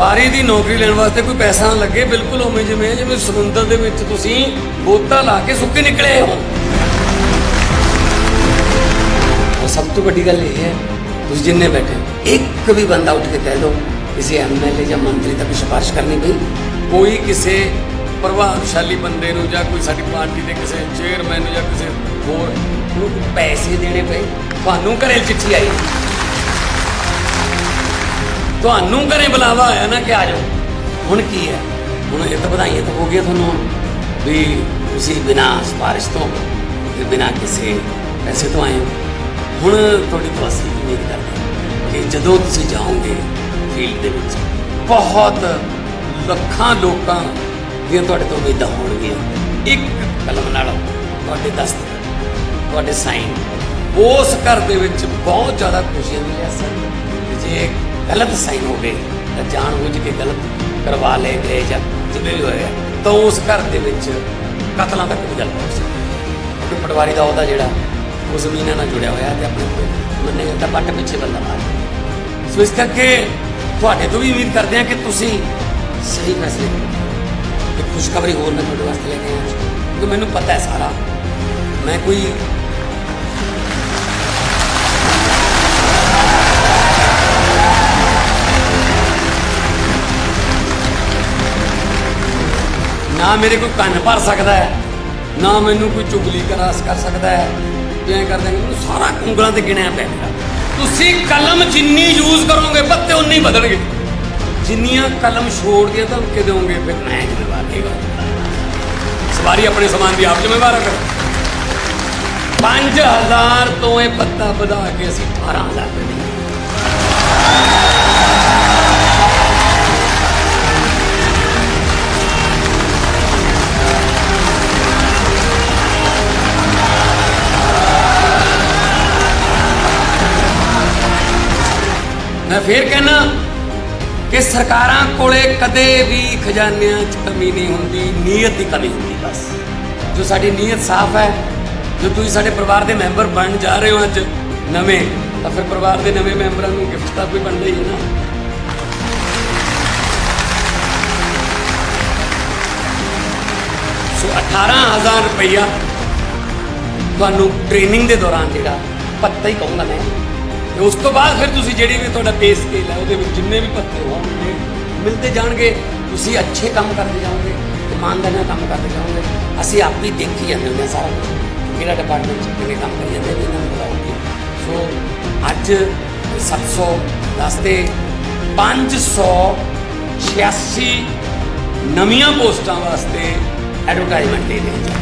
ਪਟਵਾਰੀ ਦੀ ਨੌਕਰੀ ਲੈਣ ਵਾਸਤੇ ਕੋਈ ਪੈਸਾ ਨਾ ਲੱਗੇ ਬਿਲਕੁਲ ਉਵੇਂ ਜਿਵੇਂ ਜਿਵੇਂ ਸਮੁੰਦਰ ਦੇ ਵਿੱਚ ਤੁਸੀਂ ਬੋਤਾ ਲਾ ਕੇ ਸੁੱਕੇ ਨਿਕਲੇ ਹੋ। ਸਭ ਤੋਂ ਵੱਡੀ ਗੱਲ ਇਹ ਹੈ ਤੁਸੀਂ ਜਿੰਨੇ ਬੈਠੇ ਹੋ, ਇੱਕ ਵੀ ਬੰਦਾ ਉੱਠ ਕੇ ਕਹਿ ਦੋ ਕਿਸੇ ਐਮਐਲਏ ਜਾਂ ਮੰਤਰੀ ਤੱਕ ਸਿਫਾਰਿਸ਼ ਕਰਨੀ ਪਈ। ਕੋਈ ਕਿਸੇ ਪ੍ਰਭਾਵਸ਼ਾਲੀ ਬੰਦੇ ਨੂੰ ਜਾਂ ਕੋਈ ਸਾਡੀ ਪਾਰਟੀ ਦੇ ਕਿਸੇ ਚੇਅਰਮੈਨ ਨੂੰ ਜਾਂ ਕਿਸੇ ਹੋਰ ਨੂੰ ਪੈਸੇ ਦੇਣੇ ਪਏ। ਤੁਹਾਨੂੰ ਘਰੇ ਚਿੱਠੀ ਆਈ। ਤੁਹਾਨੂੰ ਘਰੇ ਬੁਲਾਵਾ ਆਇਆ ਨਾ ਕਿ ਆ ਜਾਓ। ਹੁਣ ਕੀ ਹੈ? ਹੁਣ ਇਹ ਤਾਂ ਵਧਾਈਆਂ ਤਾਂ ਹੋ ਗਈਆਂ ਤੁਹਾਨੂੰ। ਵੀ ਤੁਸੀਂ ਬਿਨਾਂ ਸਿਫਾਰਿਸ਼ ਤੋਂ ਤੇ ਬਿਨਾਂ ਕਿਸੇ ਪੈਸੇ ਤੋਂ ਆਏ ਹੋ। ਹੁਣ ਤੁਹਾਡੀ ਤੋਂ ਉਮੀਦ ਕਰਦੇ ਕਿ ਜਦੋਂ ਤੁਸੀਂ ਜਾਓਗੇ ਫੀਲਡ ਦੇ ਵਿੱਚ, ਬਹੁਤ ਲੱਖਾਂ ਲੋਕਾਂ ਦੀਆਂ ਤੁਹਾਡੇ ਤੋਂ ਉਮੀਦਾਂ ਹੋਣਗੀਆਂ। ਇੱਕ ਕਲਮ ਨਾਲ ਤੁਹਾਡੇ ਦਸਤਖਤ ਤੁਹਾਡੇ ਸਾਈਨ, ਉਸ ਘਰ ਦੇ ਵਿੱਚ ਬਹੁਤ ਜ਼ਿਆਦਾ ਖੁਸ਼ੀਆਂ ਮਿਲਿਆ ਸਰ ਜੇ ਗਲਤ ਸਾਈਨ ਹੋ ਗਏ ਤਾਂ ਜਾਣ ਬੁੱਝ ਕੇ ਗਲਤ ਕਰਵਾ ਲਏ ਗਏ ਜਾਂ ਜਿਵੇਂ ਵੀ ਹੋਇਆ, ਤਾਂ ਉਸ ਘਰ ਦੇ ਵਿੱਚ ਕਤਲਾਂ ਤੱਕ ਵੀ ਗੱਲ ਪਹੁੰਚ ਸਕਦੀ ਹੈ। ਕਿਉਂਕਿ ਪਟਵਾਰੀ ਦਾ ਉਹਦਾ ਜਿਹੜਾ, ਉਹ ਜ਼ਮੀਨਾਂ ਨਾਲ ਜੁੜਿਆ ਹੋਇਆ ਤੇ ਆਪਣੇ ਮੰਨੇ ਜਾਂਦਾ ਪੱਟ ਪਿੱਛੇ ਬੰਦਾ ਮਾਰ ਸੋ ਇਸ ਕਰਕੇ ਤੁਹਾਡੇ ਤੋਂ ਵੀ ਉਮੀਦ ਕਰਦੇ ਹਾਂ ਕਿ ਤੁਸੀਂ ਸਹੀ ਫੈਸਲੇ ਕਰੋ ਇੱਕ ਖੁਸ਼ਖਬਰੀ ਹੋਰ ਮੈਂ ਤੁਹਾਡੇ ਵਾਸਤੇ ਲੈ ਕੇ ਆਇਆ ਕਿਉਂਕਿ ਮੈਨੂੰ ਪਤਾ ਹੈ ਸਾਰਾ, ਮੈਂ ਕੋਈ ਨਾ ਮੇਰੇ ਕੋਈ ਕੰਨ ਭਰ ਸਕਦਾ ਹੈ, ਨਾ ਮੈਨੂੰ ਕੋਈ ਚੁਗਲੀ ਕਰਾਸ ਕਰ ਸਕਦਾ ਹੈ। ਜਿਵੇਂ ਕਰਦੇ ਨੇ ਮੈਨੂੰ ਸਾਰਾ ਉਂਗਲਾਂ ਤੇ ਗਿਣਿਆ ਪਿਆ ਮੇਰਾ। ਤੁਸੀਂ ਕਲਮ ਜਿੰਨੀ ਯੂਜ਼ ਕਰੋਗੇ, ਪੱਤੇ ਉਨੇ ਹੀ ਵਧਣਗੇ। ਜਿੰਨੀਆਂ ਕਲਮ ਛੋੜ ਕੇ ਧਮਕੇ ਦਿਓਗੇ ਫਿਰ ਮੈਂ ਜ਼ਿੰਮੇਵਾਰ ਨਹੀਂ ਸਵਾਰੀ ਆਪਣੇ ਸਮਾਨ ਦੀ ਆਪ ਜ਼ਿੰਮੇਵਾਰ ਹੈ ਫਿਰ 5000 ਤੋਂ ਇਹ ਪੱਤਾ ਵਧਾ ਕੇ ਅਸੀਂ 18000 ਦੇ ਮੈਂ ਫੇਰ ਕਹਿਣਾ ਕਿ ਸਰਕਾਰਾਂ ਕੋਲੇ ਕਦੇ ਵੀ ਖਜ਼ਾਨਿਆਂ 'ਚ ਕਮੀ ਨਹੀਂ ਹੁੰਦੀ, ਨੀਅਤ ਦੀ ਕਮੀ ਹੁੰਦੀ, ਬਸ। ਜੋ ਸਾਡੀ ਨੀਅਤ ਸਾਫ਼ ਹੈ, ਜੋ ਤੁਸੀਂ ਸਾਡੇ ਪਰਿਵਾਰ ਦੇ ਮੈਂਬਰ ਬਣ ਜਾ ਰਹੇ ਹੋ ਅੱਜ ਨਵੇਂ, ਤਾਂ ਫਿਰ ਪਰਿਵਾਰ ਦੇ ਨਵੇਂ ਮੈਂਬਰਾਂ ਨੂੰ ਗਿਫਟ ਤਾਂ ਕੋਈ ਬਣਦਾ ਹੀ ਹੈ ਨਾ। ਸੋ 18000 ਰੁਪਈਆ ਤੁਹਾਨੂੰ ਟ੍ਰੇਨਿੰਗ ਦੇ ਦੌਰਾਨ ਜਿਹੜਾ ਪੱਤਾ ਹੀ ਕਹੂੰਗਾ ਮੈਂ। ਤੇ ਉਸ ਤੋਂ ਬਾਅਦ ਫਿਰ ਤੁਸੀਂ ਜਿਹੜੀ ਵੀ ਤੁਹਾਡਾ ਪੇ ਸਕੇਲ ਹੈ, ਉਹਦੇ ਵਿੱਚ ਜਿੰਨੇ ਵੀ ਪੱਤੇ ਹੋਣਗੇ, ਮਿਲਦੇ ਜਾਣਗੇ। ਤੁਸੀਂ ਅੱਛੇ ਕੰਮ ਕਰਦੇ ਜਾਓਗੇ ਇਮਾਨਦਾਰੀ ਨਾਲ ਕੰਮ ਕਰਦੇ ਜਾਓਗੇ। ਅਸੀਂ ਆਪ ਵੀ ਦੇਖੀ ਜਾਂਦੇ ਹੁੰਦੇ ਹਾਂ ਸਾਰਾ ਕੁਝ ਕਿਹੜਾ ਡਿਪਾਰਟਮੈਂਟ ਚ ਕਿਵੇਂ ਕੰਮ ਕਰੀ ਜਾਂਦੇ ਨੇ ਇਹਨਾਂ ਨੂੰ ਬੁਲਾਓਗੇ ਸੋ ਅੱਜ 710 ਦੇ 586 ਨਵੀਆਂ ਪੋਸਟਾਂ ਵਾਸਤੇ ਐਡਵਰਟਾਈਜ਼ਮੈਂਟ ਦੇ ਰਹੇ ਹਾਂ।